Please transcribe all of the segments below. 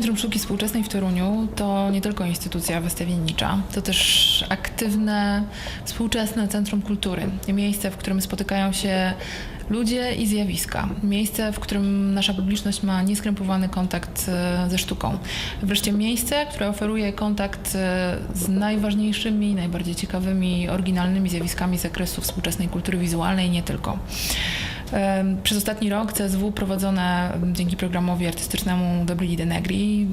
Centrum Sztuki Współczesnej w Toruniu to nie tylko instytucja wystawiennicza, to też aktywne, współczesne centrum kultury. Miejsce, w którym spotykają się ludzie i zjawiska. Miejsce, w którym nasza publiczność ma nieskrępowany kontakt e, ze sztuką. Wreszcie miejsce, które oferuje kontakt e, z najważniejszymi, najbardziej ciekawymi, oryginalnymi zjawiskami z zakresu współczesnej kultury wizualnej i nie tylko. Przez ostatni rok CSW prowadzone dzięki programowi artystycznemu Dobili de Negri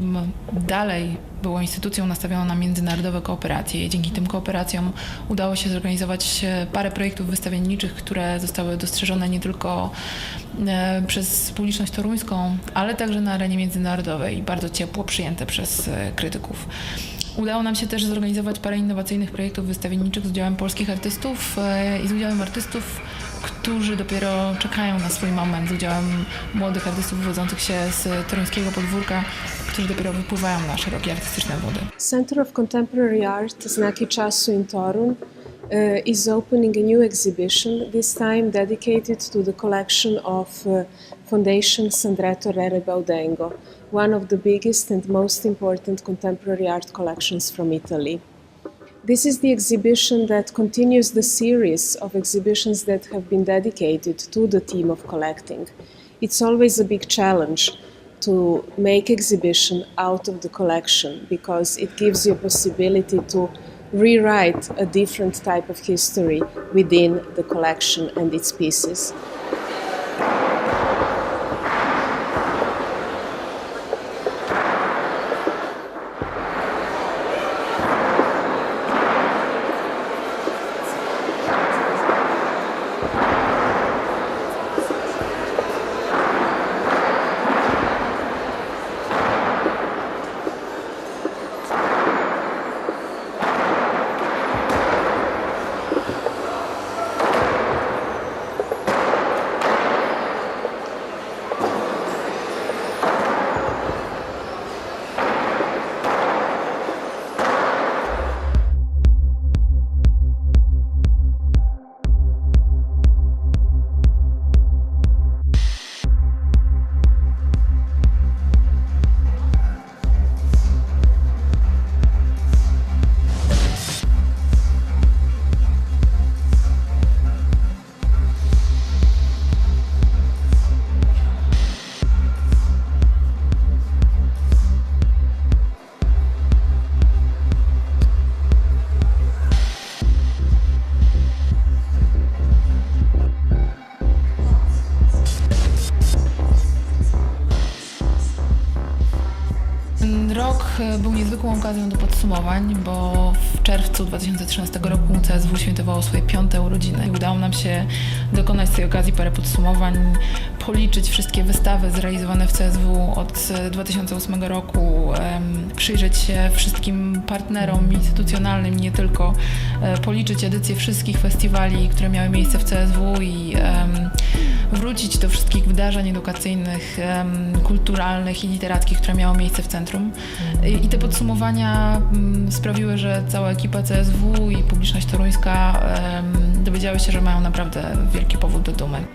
dalej było instytucją nastawioną na międzynarodowe kooperacje dzięki tym kooperacjom udało się zorganizować e, parę projektów wystawienniczych, które zostały dostrzeżone nie tylko e, przez publiczność toruńską, ale także na arenie międzynarodowej i bardzo ciepło przyjęte przez e, krytyków. Udało nam się też zorganizować parę innowacyjnych projektów wystawienniczych z udziałem polskich artystów i z udziałem artystów, którzy dopiero czekają na swój moment, z udziałem młodych artystów wywodzących się z toruńskiego podwórka, którzy dopiero wypływają na szerokie artystyczne wody. Center of Contemporary Art Znaki Czasu in Torun uh, is opening a new exhibition, this time dedicated to the collection of uh, Foundation Sandretto Rere Baudengo, one of the biggest and most important contemporary art collections from Italy. This is the exhibition that continues the series of exhibitions that have been dedicated to the theme of collecting. It's always a big challenge to make exhibition out of the collection because it gives you a possibility to rewrite a different type of history within the collection and its pieces. Okazją do podsumowań, bo w czerwcu 2013 roku CSW świętowało swoje piąte urodziny i udało nam się dokonać z tej okazji parę podsumowań, policzyć wszystkie wystawy zrealizowane w CSW od e, 2008 roku, przyjrzeć się wszystkim partnerom instytucjonalnym, nie tylko, e, policzyć edycje wszystkich festiwali, które miały miejsce w CSW i wrócić do wszystkich wydarzeń edukacyjnych, kulturalnych i literackich, które miało miejsce w centrum. I te podsumowania mm, sprawiły, że cała ekipa CSW i publiczność toruńska dowiedziały się, że mają naprawdę wielki powód do dumy.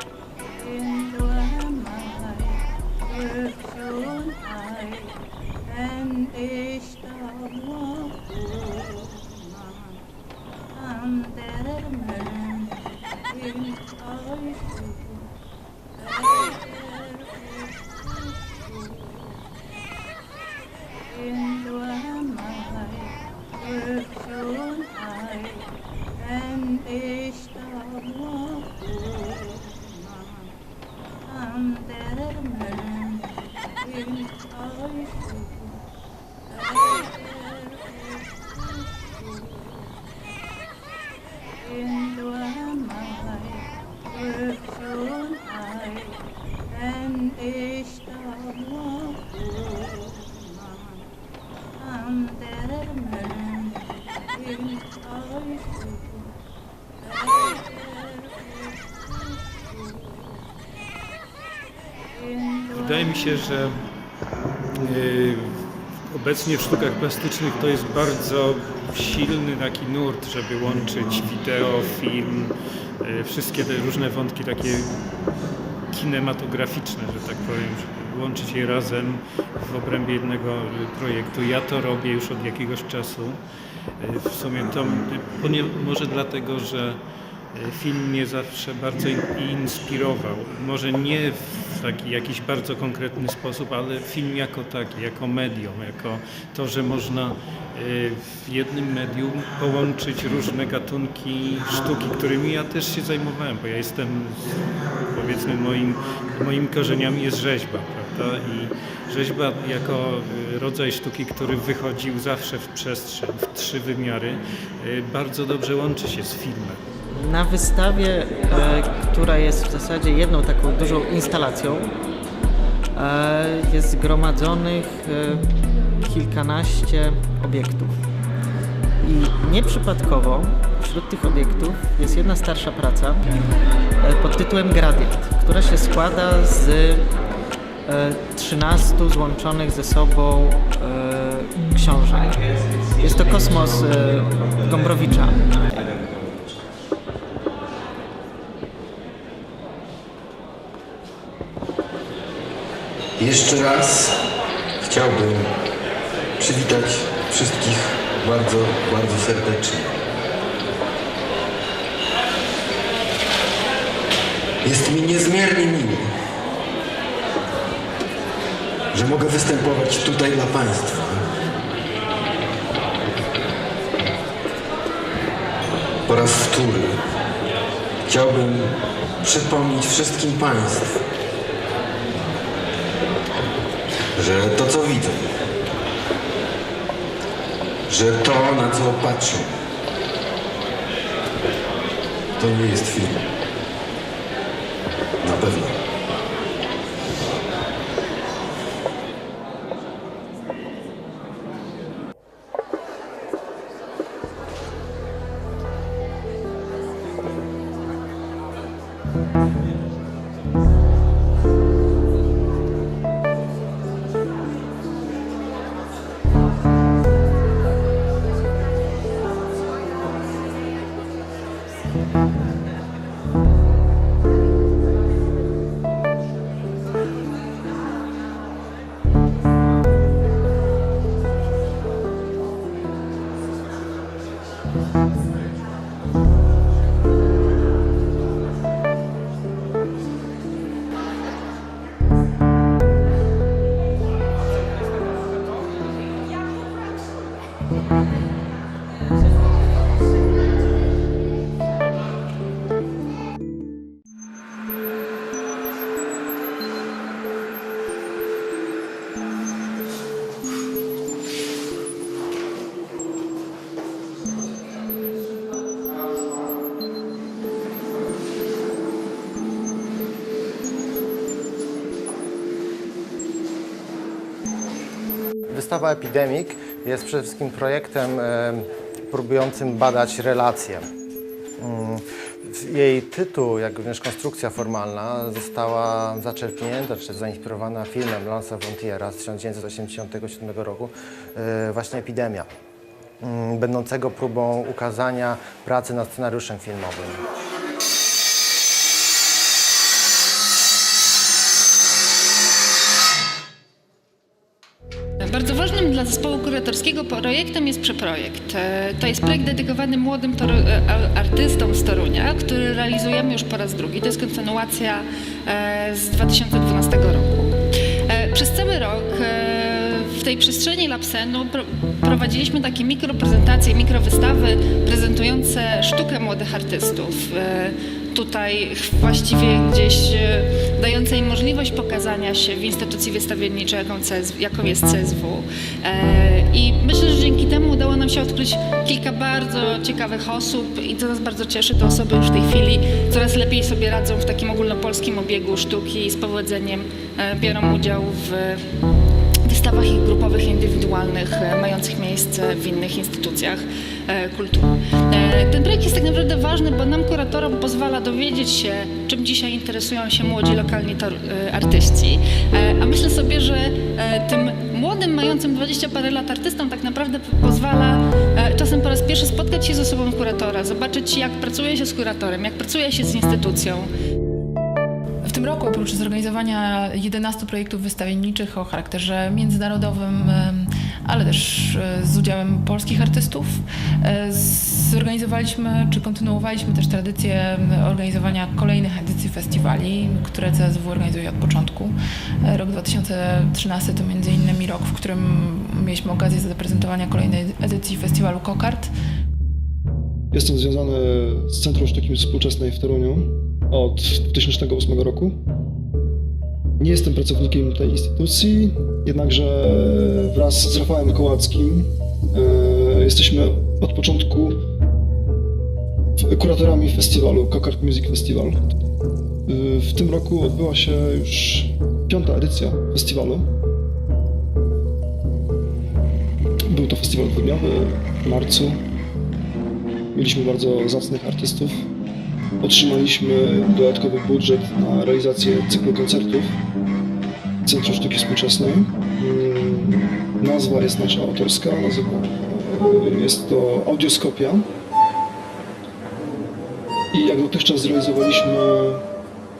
Wydaje mi się, że y, obecnie w sztukach plastycznych to jest bardzo silny taki nurt, żeby łączyć wideo, film, y, wszystkie te różne wątki takie kinematograficzne, że tak powiem, żeby łączyć je razem w obrębie jednego projektu. Ja to robię już od jakiegoś czasu. E, W sumie to może dlatego, że film mnie zawsze bardzo in- inspirował. Może nie w taki jakiś bardzo konkretny sposób, ale film jako taki, jako medium, jako to, że można e, w jednym medium połączyć różne gatunki sztuki, którymi ja też się zajmowałem, bo ja jestem, powiedzmy, moim, moimi korzeniami jest rzeźba, prawda? I rzeźba jako e, rodzaj sztuki, który wychodził zawsze w przestrzeń, w trzy wymiary, e, bardzo dobrze łączy się z filmem. Na wystawie, e, która jest w zasadzie jedną taką dużą instalacją, e, jest zgromadzonych e, kilkanaście obiektów. I nieprzypadkowo wśród tych obiektów jest jedna starsza praca pod tytułem Gradient, która się składa z e, 13 złączonych ze sobą książek. Jest to kosmos Gombrowicza. Jeszcze raz chciałbym przywitać wszystkich bardzo, bardzo serdecznie. Jest mi niezmiernie miło, że mogę występować tutaj dla Państwa. Po raz wtóry chciałbym przypomnieć wszystkim Państwu, że to co widzę, że to na co patrzę, to nie jest film. Wystawa Epidemic jest przede wszystkim projektem próbującym badać relacje. Mm, Jej tytuł, jak również konstrukcja formalna została zaczerpnięta czy zainspirowana filmem Lansa Frontiera z 1987 roku, e, właśnie Epidemia, mm, będącego próbą ukazania pracy nad scenariuszem filmowym. Bardzo ważnym dla zespołu kuratorskiego projektem jest przeprojekt. E, To jest projekt dedykowany młodym e, artystom z Torunia, który realizujemy już po raz drugi. To jest kontynuacja e, z 2012 roku. Przez cały rok w tej przestrzeni Lapsenu pro- prowadziliśmy takie mikroprezentacje, mikrowystawy prezentujące sztukę młodych artystów. Tutaj właściwie gdzieś e, dające im możliwość pokazania się w instytucji wystawienniczej, jaką, CS, jaką jest CSW. E, I myślę, że dzięki temu udało nam się odkryć kilka bardzo ciekawych osób i co nas bardzo cieszy, te osoby już w tej chwili coraz lepiej sobie radzą w takim ogólnopolskim obiegu sztuki i z powodzeniem e, biorą udział w wystawach ich grupowych, indywidualnych, e, mających miejsce w innych instytucjach e, kultury. E, Ten projekt jest tak naprawdę ważny, bo nam kuratorom pozwala dowiedzieć się, czym dzisiaj interesują się młodzi lokalni artyści. A myślę sobie, że tym młodym, mającym 20 parę lat artystom tak naprawdę pozwala czasem po raz pierwszy spotkać się z osobą kuratora, zobaczyć jak pracuje się z kuratorem, jak pracuje się z instytucją. W tym roku oprócz zorganizowania 11 projektów wystawienniczych o charakterze międzynarodowym, ale też e, z udziałem polskich artystów, e, zorganizowaliśmy czy kontynuowaliśmy też tradycję organizowania kolejnych edycji festiwali, które CSW organizuje od początku. E, Rok 2013 to między innymi rok, w którym mieliśmy okazję zaprezentowania kolejnej edycji festiwalu Kokart. Jestem związany z Centrum Sztuki Współczesnej w Toruniu od 2008 roku. Nie jestem pracownikiem tej instytucji, jednakże wraz z Rafałem Kołackim e, jesteśmy od początku kuratorami festiwalu Kokart Music Festival. E, W tym roku odbyła się już piąta edycja festiwalu. Był to festiwal dwudniowy w marcu. Mieliśmy bardzo zacnych artystów. Otrzymaliśmy dodatkowy budżet na realizację cyklu koncertów Centrum Sztuki Współczesnej. Mm, Nazwa jest nasza autorska, nazywa, jest to Audioskopia. I jak dotychczas zrealizowaliśmy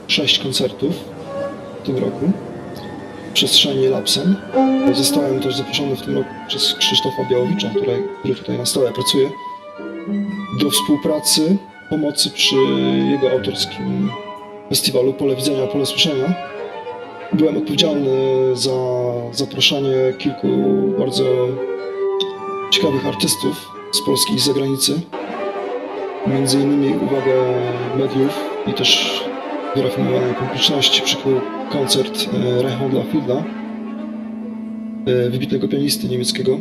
sześć koncertów w tym roku w przestrzeni Lapsen. Zostałem też zaproszony w tym roku przez Krzysztofa Białowicza, który, który tutaj na stole pracuje, do współpracy, pomocy przy jego autorskim festiwalu Pole Widzenia, Pole Słyszenia. Byłem odpowiedzialny za zaproszenie kilku bardzo ciekawych artystów z Polski i z zagranicy. Między innymi uwagę mediów i też wyrafinowanej publiczności przykuł koncert e, Reinholda Fielda, e, wybitnego pianisty niemieckiego,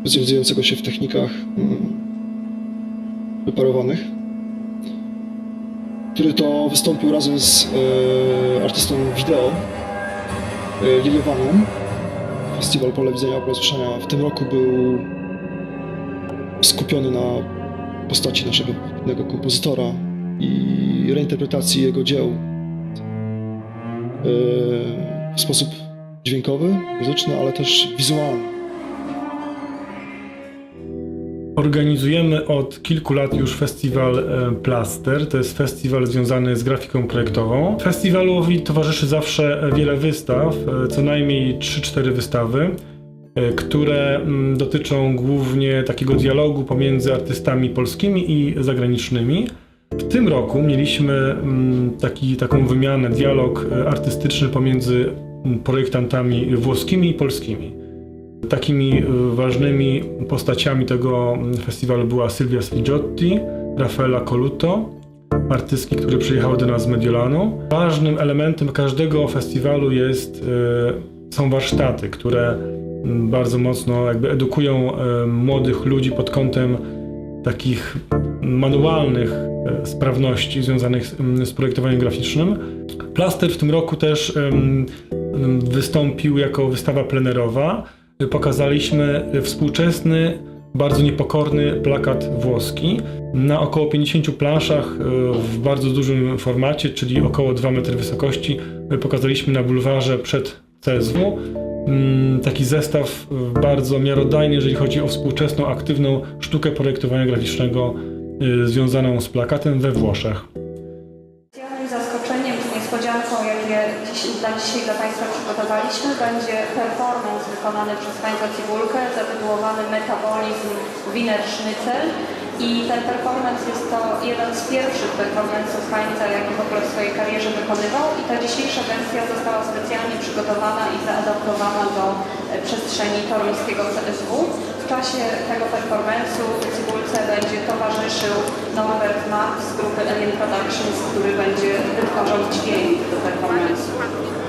specjalizującego się w technikach mm, wyparowanych, który to wystąpił razem z e, artystą wideo e, Liliowanem. Festiwal Pole Widzenia Pole Słyszenia w tym roku był skupiony na postaci naszego wybitnego kompozytora i reinterpretacji jego dzieł e, w sposób dźwiękowy, muzyczny, ale też wizualny. Organizujemy od kilku lat już festiwal e, Plaster. To jest festiwal związany z grafiką projektową. Festiwalowi towarzyszy zawsze wiele wystaw, e, co najmniej 3-4 wystawy, e, które mm, dotyczą głównie takiego dialogu pomiędzy artystami polskimi i zagranicznymi. W tym roku mieliśmy mm, taki, taką wymianę, dialog artystyczny pomiędzy mm, projektantami włoskimi i polskimi. Takimi y, ważnymi postaciami tego mm, festiwalu była Sylwia Sfigiotti, Raffaella Coluto, artystki, które przyjechały do nas z Mediolanu. Ważnym elementem każdego festiwalu jest, y, są warsztaty, które mm, bardzo mocno jakby edukują y, młodych ludzi pod kątem takich manualnych sprawności związanych z, mm, z projektowaniem graficznym. Plaster w tym roku też wystąpił jako wystawa plenerowa. Pokazaliśmy współczesny, bardzo niepokorny plakat włoski na około 50 planszach e, w bardzo dużym formacie, czyli około 2 metry wysokości. Pokazaliśmy na bulwarze przed CSW. Mm, Taki zestaw e, bardzo miarodajny, jeżeli chodzi o współczesną, aktywną sztukę projektowania graficznego e, związaną z plakatem we Włoszech. Dla dzisiaj dla Państwa przygotowaliśmy, będzie performance wykonany przez Państwa Cibulkę zatytułowany Metabolizm Wiener Schnitzel. I ten performance jest to jeden z pierwszych performance'ów Państwa, jaki w ogóle w swojej karierze wykonywał. I ta dzisiejsza wersja została specjalnie przygotowana i zaadaptowana do e, przestrzeni toruńskiego CSW. W czasie tego performance'u Cibulce będzie towarzyszył Norbert Matt z grupy Alien Productions, który będzie wytwarzał dźwięk do performance'u.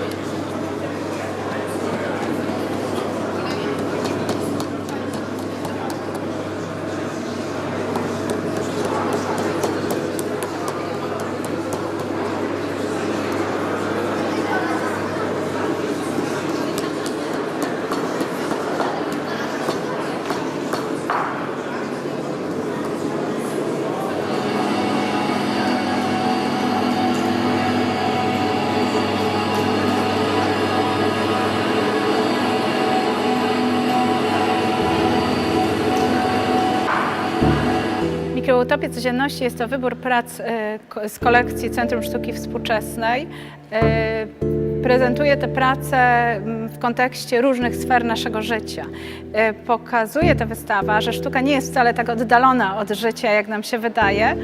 Mikroutopie Codzienności jest to wybór prac e, z kolekcji Centrum Sztuki Współczesnej. E, Prezentuje te prace w kontekście różnych sfer naszego życia. E, Pokazuje ta wystawa, że sztuka nie jest wcale tak oddalona od życia, jak nam się wydaje,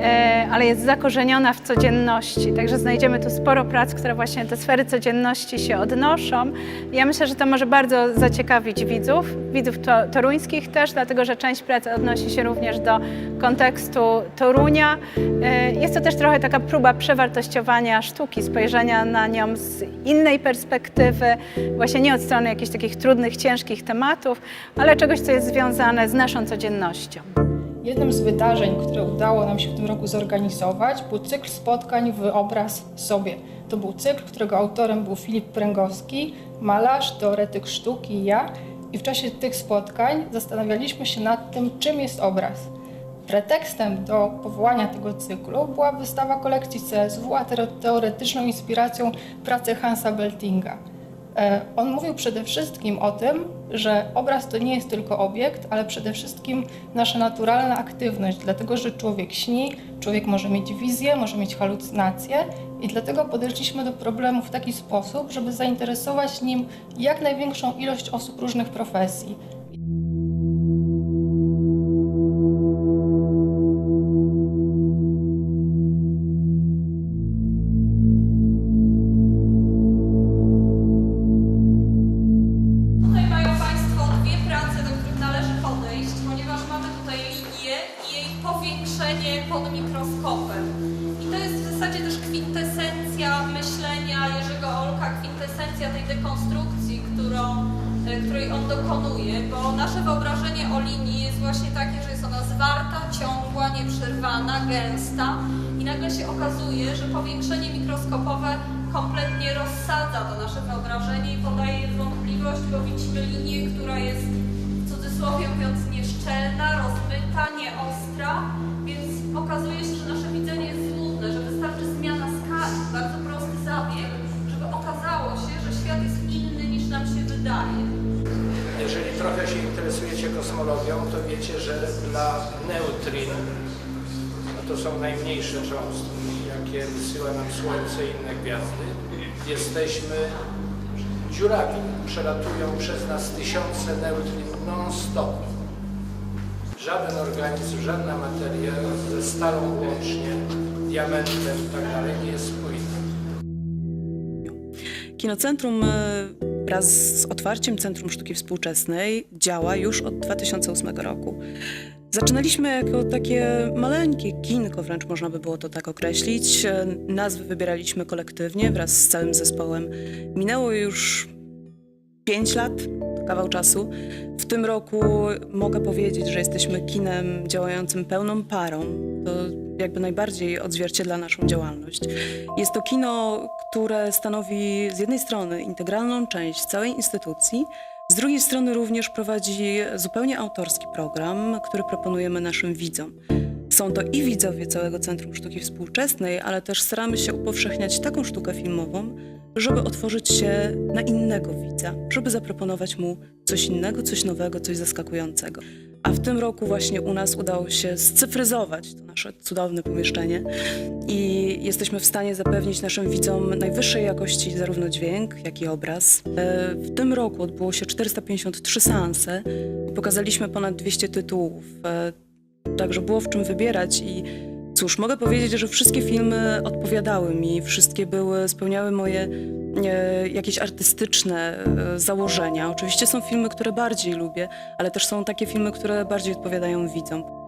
e, ale jest zakorzeniona w codzienności. Także znajdziemy tu sporo prac, które właśnie te sfery codzienności się odnoszą. Ja myślę, że to może bardzo zaciekawić widzów, widzów to, toruńskich też, dlatego że część prac odnosi się również do kontekstu Torunia. E, Jest to też trochę taka próba przewartościowania sztuki, spojrzenia na nią z innej perspektywy, właśnie nie od strony jakichś takich trudnych, ciężkich tematów, ale czegoś, co jest związane z naszą codziennością. Jednym z wydarzeń, które udało nam się w tym roku zorganizować, był cykl spotkań Wyobraz sobie. To był cykl, którego autorem był Filip Pręgowski, malarz, teoretyk sztuki i ja. I w czasie tych spotkań zastanawialiśmy się nad tym, czym jest obraz. Pretekstem do powołania tego cyklu była wystawa kolekcji CSW, a teoretyczną inspiracją pracy Hansa Beltinga. E, On mówił przede wszystkim o tym, że obraz to nie jest tylko obiekt, ale przede wszystkim nasza naturalna aktywność, dlatego że człowiek śni, człowiek może mieć wizję, może mieć halucynacje i dlatego podeszliśmy do problemu w taki sposób, żeby zainteresować nim jak największą ilość osób różnych profesji. Nasze wyobrażenie o linii jest właśnie takie, że jest ona zwarta, ciągła, nieprzerwana, gęsta i nagle się okazuje, że powiększenie mikroskopowe kompletnie rozsadza to nasze wyobrażenie i podaje wątpliwość, bo widzimy linię, która jest w cudzysłowie mówiąc nieszczelna, rozmyta, nieostra, więc okazuje się, kosmologią, to wiecie, że dla neutrin, to są najmniejsze cząstki, jakie wysyła nam Słońce i inne gwiazdy, jesteśmy dziurami. Przelatują przez nas tysiące neutrin non-stop. Żaden organizm, żadna materia ze stalą łącznie, diamentem i tak dalej nie jest spójna. Kinocentrum e, wraz z otwarciem Centrum Sztuki Współczesnej działa już od 2008 roku. Zaczynaliśmy jako takie maleńkie kinko, wręcz można by było to tak określić. Nazwy wybieraliśmy kolektywnie wraz z całym zespołem. Minęło już 5 lat, kawał czasu. W tym roku mogę powiedzieć, że jesteśmy kinem działającym pełną parą. To jakby najbardziej odzwierciedla naszą działalność. Jest to kino, które stanowi z jednej strony integralną część całej instytucji, z drugiej strony również prowadzi zupełnie autorski program, który proponujemy naszym widzom. Są to i widzowie całego Centrum Sztuki Współczesnej, ale też staramy się upowszechniać taką sztukę filmową, żeby otworzyć się na innego widza, żeby zaproponować mu coś innego, coś nowego, coś zaskakującego. A w tym roku właśnie u nas udało się scyfryzować to nasze cudowne pomieszczenie i jesteśmy w stanie zapewnić naszym widzom najwyższej jakości zarówno dźwięk, jak i obraz. E, W tym roku odbyło się 453 seanse pokazaliśmy ponad 200 tytułów. E, Także było w czym wybierać i cóż, mogę powiedzieć, że wszystkie filmy odpowiadały mi, wszystkie były, spełniały moje e, jakieś artystyczne e, założenia. Oczywiście są filmy, które bardziej lubię, ale też są takie filmy, które bardziej odpowiadają widzom.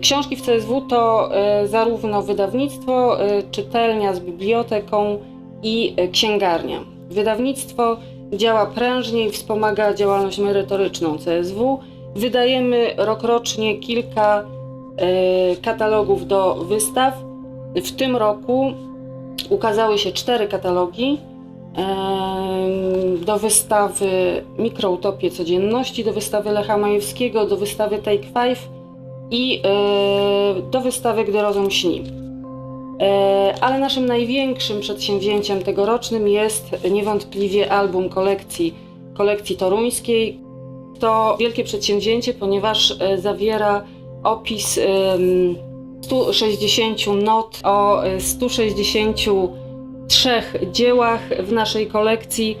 Książki w CSW to e, zarówno wydawnictwo, e, czytelnia z biblioteką i e, księgarnia. Wydawnictwo działa prężnie i wspomaga działalność merytoryczną CSW. Wydajemy rokrocznie kilka e, katalogów do wystaw. W tym roku ukazały się cztery katalogi em, do wystawy Mikroutopie Codzienności, do wystawy Lecha Majewskiego, do wystawy Take Five i e, do wystawy Gdy rozum śni. E, ale naszym największym przedsięwzięciem tegorocznym jest niewątpliwie album kolekcji, kolekcji toruńskiej. To wielkie przedsięwzięcie, ponieważ e, zawiera opis em, 160 not o e, 163 dziełach w naszej kolekcji.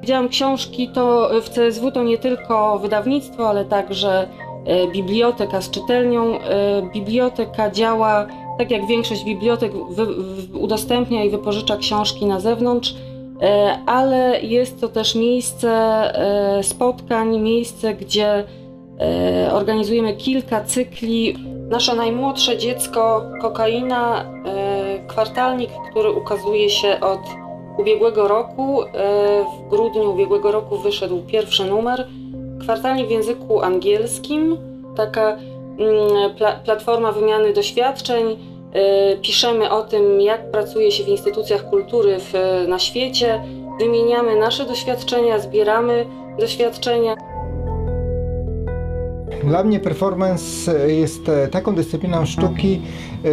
Widziałam książki, to w CSW to nie tylko wydawnictwo, ale także e, biblioteka z czytelnią. E, Biblioteka działa tak jak większość bibliotek, udostępnia i wypożycza książki na zewnątrz, e, ale jest to też miejsce e, spotkań, miejsce, gdzie e, organizujemy kilka cykli. Nasze najmłodsze dziecko, kokaina, e, kwartalnik, który ukazuje się od ubiegłego roku. E, W grudniu ubiegłego roku wyszedł pierwszy numer. Kwartalnik w języku angielskim, taka mm, pla platforma wymiany doświadczeń. E, Piszemy o tym, jak pracuje się w instytucjach kultury w, na świecie. Wymieniamy nasze doświadczenia, zbieramy doświadczenia. Dla mnie performance jest e, taką dyscypliną sztuki, e,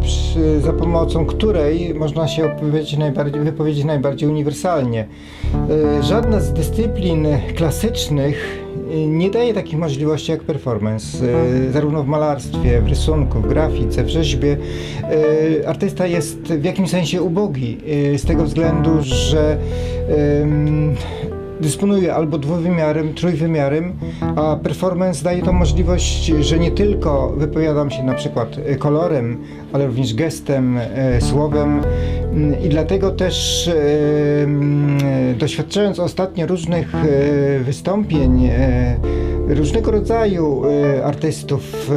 przy, za pomocą której można się najbardziej, wypowiedzieć najbardziej uniwersalnie. E, Żadna z dyscyplin klasycznych nie daje takich możliwości jak performance. E, Zarówno w malarstwie, w rysunku, w grafice, w rzeźbie. E, Artysta jest w jakimś sensie ubogi e, z tego względu, że dysponuje albo dwuwymiarem, trójwymiarem, a performance daje tą możliwość, że nie tylko wypowiadam się na przykład e, kolorem, ale również gestem, e, słowem Mm, i dlatego też e, mm, doświadczając ostatnio różnych wystąpień różnego rodzaju artystów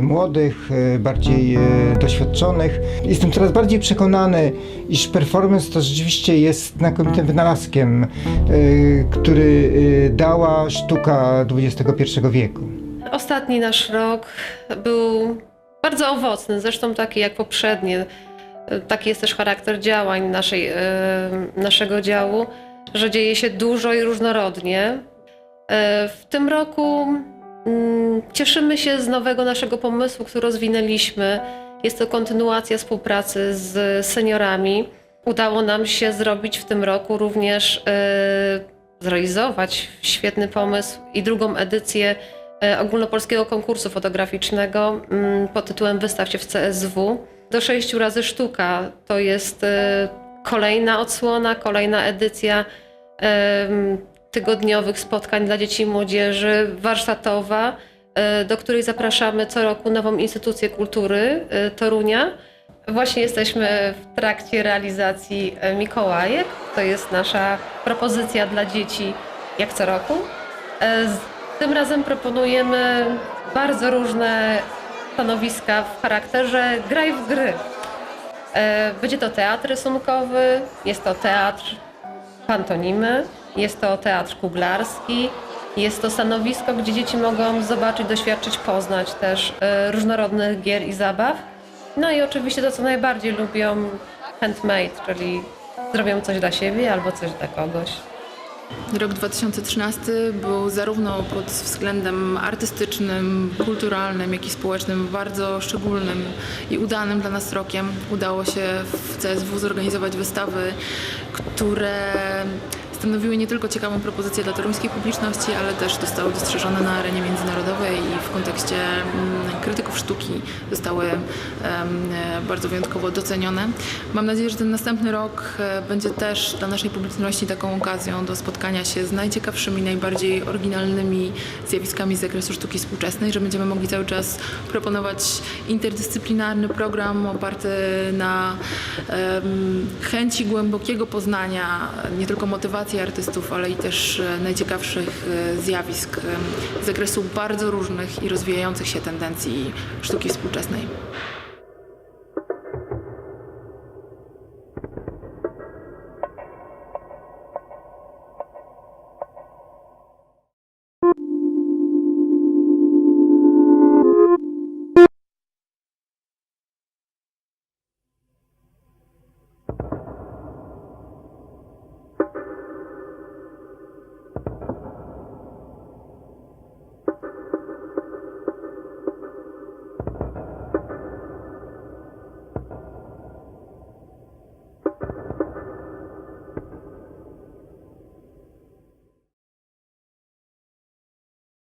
młodych, bardziej doświadczonych. Jestem coraz bardziej przekonany, iż performance to rzeczywiście jest znakomitym wynalazkiem, który e, dała sztuka XXI wieku. Ostatni nasz rok był bardzo owocny, zresztą taki jak poprzednie. Taki jest też charakter działań naszej, e, naszego działu, że dzieje się dużo i różnorodnie. W tym roku mm, cieszymy się z nowego naszego pomysłu, który rozwinęliśmy. Jest to kontynuacja współpracy z seniorami. Udało nam się zrobić w tym roku również e, zrealizować świetny pomysł i drugą edycję e, ogólnopolskiego konkursu fotograficznego mm, pod tytułem Wystaw się w CSW. Do sześciu razy sztuka to jest e, kolejna odsłona, kolejna edycja tygodniowych spotkań dla dzieci i młodzieży, warsztatowa, do której zapraszamy co roku nową instytucję kultury Torunia. Właśnie jesteśmy w trakcie realizacji e, Mikołajek. To jest nasza propozycja dla dzieci jak co roku. E, Tym razem proponujemy bardzo różne stanowiska w charakterze graj w gry. E, Będzie to teatr rysunkowy, jest to teatr pantonimy, jest to teatr kuglarski, jest to stanowisko, gdzie dzieci mogą zobaczyć, doświadczyć, poznać też różnorodnych gier i zabaw. No i oczywiście to, co najbardziej lubią, handmade, czyli zrobią coś dla siebie albo coś dla kogoś. Rok 2013 był zarówno pod względem artystycznym, kulturalnym, jak i społecznym bardzo szczególnym i udanym dla nas rokiem. Udało się w CSW zorganizować wystawy, które stanowiły nie tylko ciekawą propozycję dla toruńskiej publiczności, ale też zostały dostrzeżone na arenie międzynarodowej i w kontekście mm, krytyków sztuki zostały e, bardzo wyjątkowo docenione. Mam nadzieję, że ten następny rok e, będzie też dla naszej publiczności taką okazją do spotkania się z najciekawszymi, najbardziej oryginalnymi zjawiskami z zakresu sztuki współczesnej, że będziemy mogli cały czas proponować interdyscyplinarny program oparty na chęci głębokiego poznania nie tylko motywacji artystów, ale i też e, najciekawszych e, zjawisk em, z zakresu bardzo różnych i rozwijających się tendencji sztuki współczesnej.